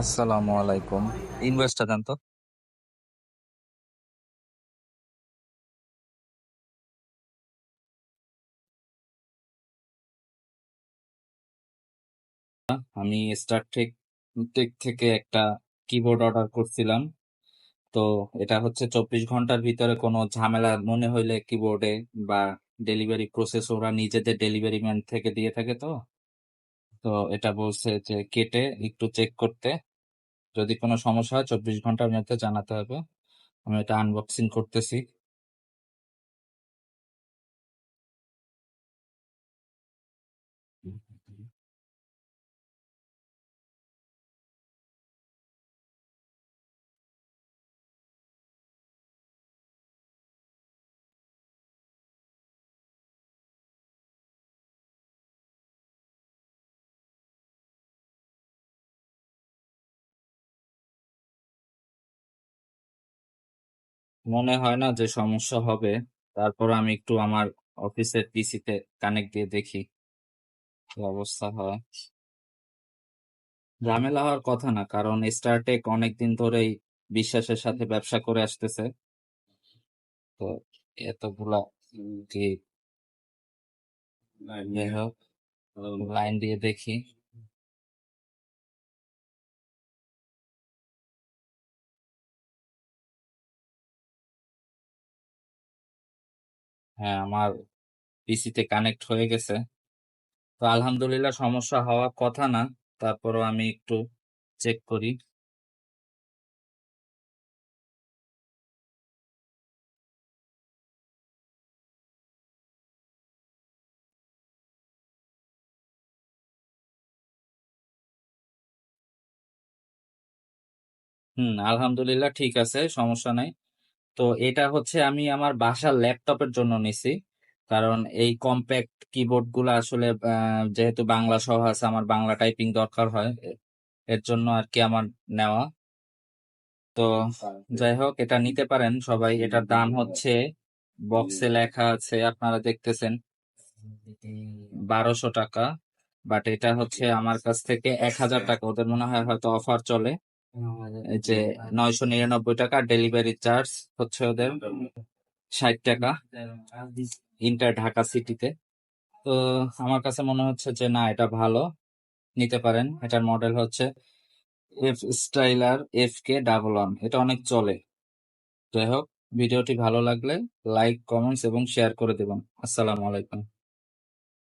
আসসালামু আলাইকুম। ইনভয়েসটা দেন তো। আমি স্টারটেক টেক থেকে একটা কিবোর্ড অর্ডার করছিলাম। তো এটা হচ্ছে চব্বিশ ঘণ্টার ভিতরে কোনো ঝামেলা মনে হইলে কিবোর্ডে বা ডেলিভারি প্রসেস ওরা নিজেদের ডেলিভারি ম্যান থেকে দিয়ে থাকে তো। তো এটা বলছে যে কেটে একটু চেক করতে। যদি কোনো সমস্যা হয় চব্বিশ ঘণ্টার মধ্যে জানাতে হবে। আমি এটা আনবক্সিং করতেছি। মনে হয় না যে সমস্যা হবে। তারপর আমি একটু আমার অফিসের পিসিতে কানেক্ট দিয়ে দেখি কি অবস্থা হয়। ঝামেলা হওয়ার কথা না, কারণ স্টারটেক অনেকদিন ধরেই বিশ্বাসের সাথে ব্যবসা করে আসতেছে। তো এতগুলা কি? লাইন দিয়ে দেখি। হ্যাঁ আমার পিসিতে কানেক্ট হয়ে গেছে। তো আলহামদুলিল্লাহ সমস্যা হওয়ার কথা না, তারপরও আমি একটু চেক করি। হুম, আলহামদুলিল্লাহ ঠিক আছে, সমস্যা নাই। তো এটা হচ্ছে আমি আমার বাসার ল্যাপটপের জন্য নিছি। কারণ এই কম্প্যাক্ট কিবোর্ডগুলো আসলে যেহেতু বাংলা সহ আছে আমার বাংলা টাইপিং দরকার হয় এর জন্য আর কি আমার নেওয়া। তো যাই হোক এটা নিতে পারেন সবাই। এটার দাম হচ্ছে বক্সে লেখা আছে আপনারা দেখতেছেন বারোশো টাকা। বাট এটা হচ্ছে আমার কাছ থেকে এক হাজার টাকা। ওদের মনে হয় হয়তো অফার চলে। যে নয়শো নিরানব্বই টাকা ডেলিভারি চার্জ হচ্ছে ওদের ষাট টাকা ইন্টার ঢাকা সিটিতে তো আমার কাছে মনে হচ্ছে যে, না, এটা ভালো। নিতে পারেন। এটার মডেল হচ্ছে F styler F K double one এটা অনেক চলে। যাই হোক, ভিডিওটি ভালো লাগলে লাইক কমেন্টস এবং শেয়ার করে দেবেন। আসসালামু আলাইকুম।